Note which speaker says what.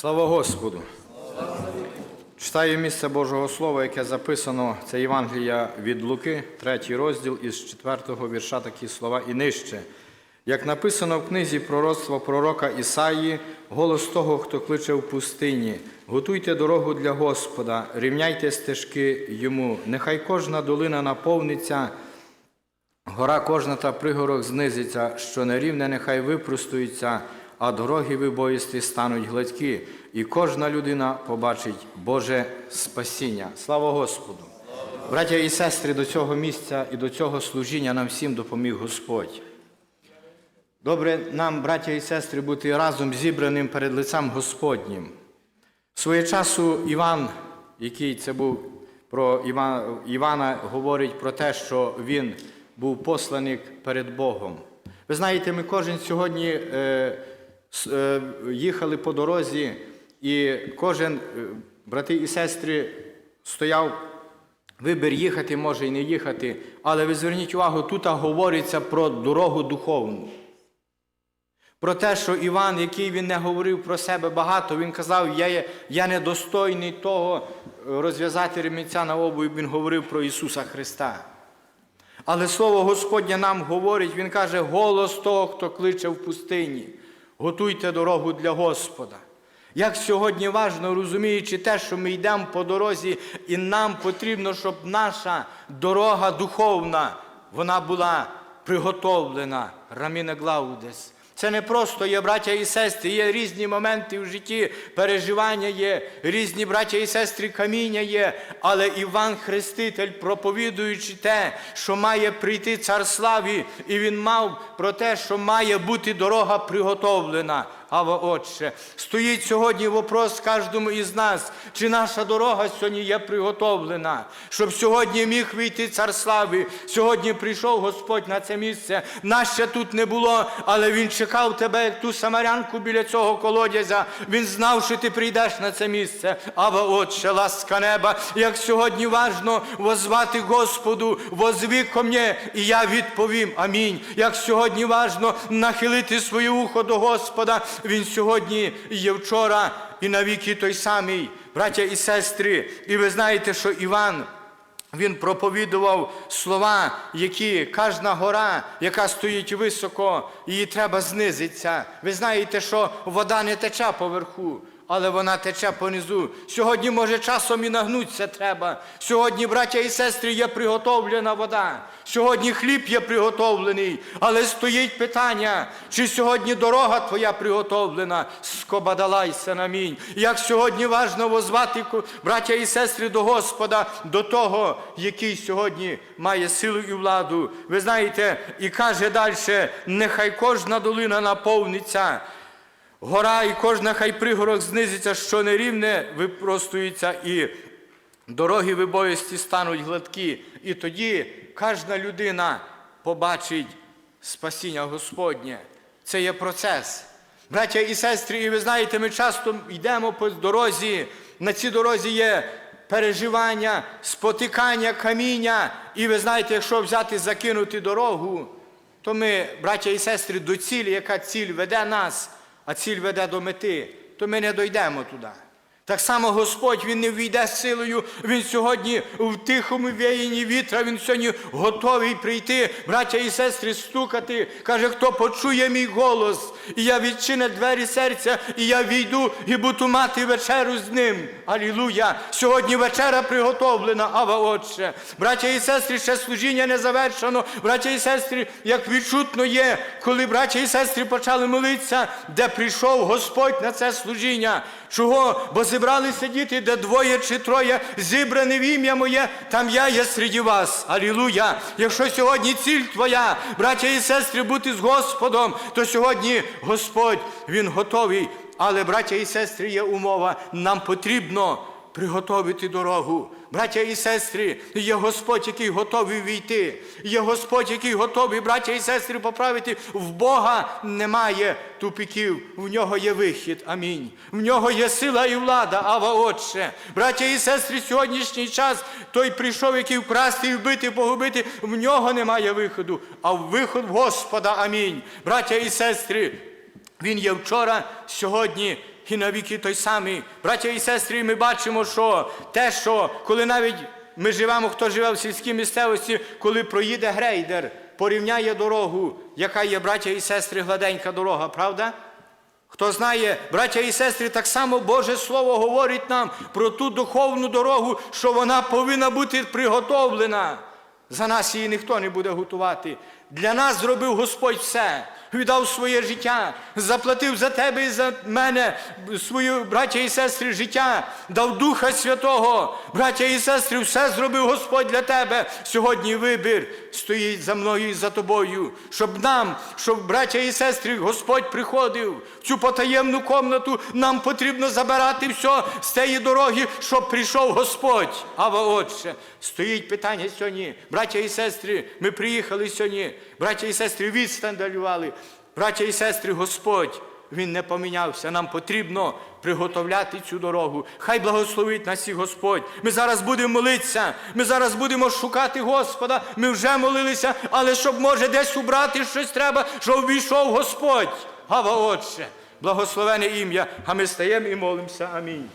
Speaker 1: Слава Господу! Читаю місце Божого Слова, яке записано, це Євангелія від Луки, третій розділ із четвертого вірша такі слова і нижче. Як написано в книзі пророцтва пророка Ісаї, голос того, хто кличе в пустині, готуйте дорогу для Господа, рівняйте стежки йому, нехай кожна долина наповниться, Гора кожна та пригорок знизиться, що нерівне нехай випростується, а дороги вибоїсті стануть гладкі, і кожна людина побачить Боже спасіння. Слава Господу! Браття і сестри, до цього місця і до цього служіння нам всім допоміг Господь. Добре нам, браття і сестри, бути разом зібраним перед лицем Господнім. Своє часу Іван, який це був про Івана, Івана, говорить про те, що він був посланик перед Богом. Ви знаєте, ми кожен сьогодні е, їхали по дорозі, і кожен, е, брати і сестри, стояв вибір їхати, може і не їхати, але ви зверніть увагу, тут говориться про дорогу духовну. Про те, що Іван, який він не говорив про себе багато, він казав, я, я недостойний того е, розв'язати ремінця на обувь, він говорив про Ісуса Христа. Але Слово Господнє нам говорить, Він каже, голос того, хто кличе в пустині, готуйте дорогу для Господа. Як сьогодні важно, розуміючи те, що ми йдемо по дорозі, і нам потрібно, щоб наша дорога духовна, вона була приготовлена. Раміна Глаудес. Це не просто є браття і сестри, є різні моменти в житті, переживання є, різні браття і сестри, каміння є. Але Іван Хреститель, проповідуючи те, що має прийти цар славі, і він мав про те, що має бути дорога приготовлена. Ава Отче, стоїть сьогодні вопрос кожному із нас, чи наша дорога сьогодні є приготовлена, щоб сьогодні міг вийти цар слави. Сьогодні прийшов Господь на це місце. Нас ще тут не було, але Він чекав тебе, як ту самарянку біля цього колодязя. Він знав, що ти прийдеш на це місце. Ава Отче, ласка неба, як сьогодні важно возвати Господу, возви ко мне, і я відповім. Амінь. Як сьогодні важно нахилити своє ухо до Господа. Він сьогодні є вчора і навіки той самий, браття і сестри. І ви знаєте, що Іван. Він проповідував слова, які кожна гора, яка стоїть високо, її треба знизитися. Ви знаєте, що вода не тече поверху, але вона тече понизу. Сьогодні, може, часом і нагнутися треба. Сьогодні, браття і сестри, є приготовлена вода. Сьогодні хліб є приготовлений, але стоїть питання, чи сьогодні дорога твоя приготовлена, скобадалайся на мінь. Як сьогодні важно возвати браття і сестри до Господа, до того, який сьогодні має силу і владу. Ви знаєте, і каже далі, нехай кожна долина наповниться. Гора і кожна хай пригорок знизиться, що нерівне випростується, і дороги вибоїсті стануть гладкі. І тоді кожна людина побачить спасіння Господнє. Це є процес. Браття і сестри, і ви знаєте, ми часто йдемо по дорозі. На цій дорозі є переживання, спотикання, каміння. І ви знаєте, якщо взяти закинути дорогу, то ми, браття і сестри, до цілі, яка ціль веде нас, а ціль веде до мети, то ми не дойдемо туди. Так само Господь Він не війде з силою, Він сьогодні в тихому віянні вітра, Він сьогодні готовий прийти, браття і сестри, стукати. Каже, хто почує мій голос, і я відчиню двері серця, і я війду і буду мати вечеру з ним. Алілуя! Сьогодні вечера приготовлена, ава Отче. Браття і сестри, ще служіння не завершено. Браття і сестри, як відчутно є, коли браття і сестри почали молитися, де прийшов Господь на це служіння. Чого? Бо зібралися діти, де двоє чи троє зібрані в ім'я моє, там я є серед вас. Алілуя! Якщо сьогодні ціль твоя, браття і сестри, бути з Господом, то сьогодні Господь Він готовий. Але, браття і сестри, є умова, нам потрібно приготовити дорогу. Браття і сестри, є Господь, який готовий війти. Є Господь, який готовий, браття і сестри, поправити. В Бога немає тупиків, в нього є вихід. Амінь. В нього є сила і влада, ава Отче. Браття і сестри, сьогоднішній час той прийшов, який вкрасти вбити, погубити. В нього немає виходу, а виход в Господа. Амінь. Браття і сестри, він є вчора, сьогодні і навіки той самий. Браття і сестри, ми бачимо, що те, що коли навіть ми живемо, хто живе в сільській місцевості, коли проїде грейдер, порівняє дорогу, яка є, браття і сестри, гладенька дорога, правда? Хто знає, браття і сестри, так само Боже Слово говорить нам про ту духовну дорогу, що вона повинна бути приготовлена. За нас її ніхто не буде готувати. Для нас зробив Господь все, віддав своє життя, заплатив за тебе і за мене свою браття і сестри життя, дав Духа Святого. Браття і сестри, все зробив Господь для тебе. Сьогодні вибір стоїть за мною і за тобою, щоб нам, щоб браття і сестри, Господь приходив в цю потаємну комнату. Нам потрібно забирати все з тієї дороги, щоб прийшов Господь. Ава Отче, стоїть питання сьогодні. Браття і сестри, ми приїхали сьогодні. Браття і сестри, відстандалювали. Браття і сестри, Господь. Він не помінявся. Нам потрібно приготовляти цю дорогу. Хай благословить нас і Господь. Ми зараз будемо молитися. Ми зараз будемо шукати Господа. Ми вже молилися, але щоб може десь убрати щось треба, щоб війшов Господь. Гава Отче, благословене ім'я. А ми стаємо і молимося. Амінь.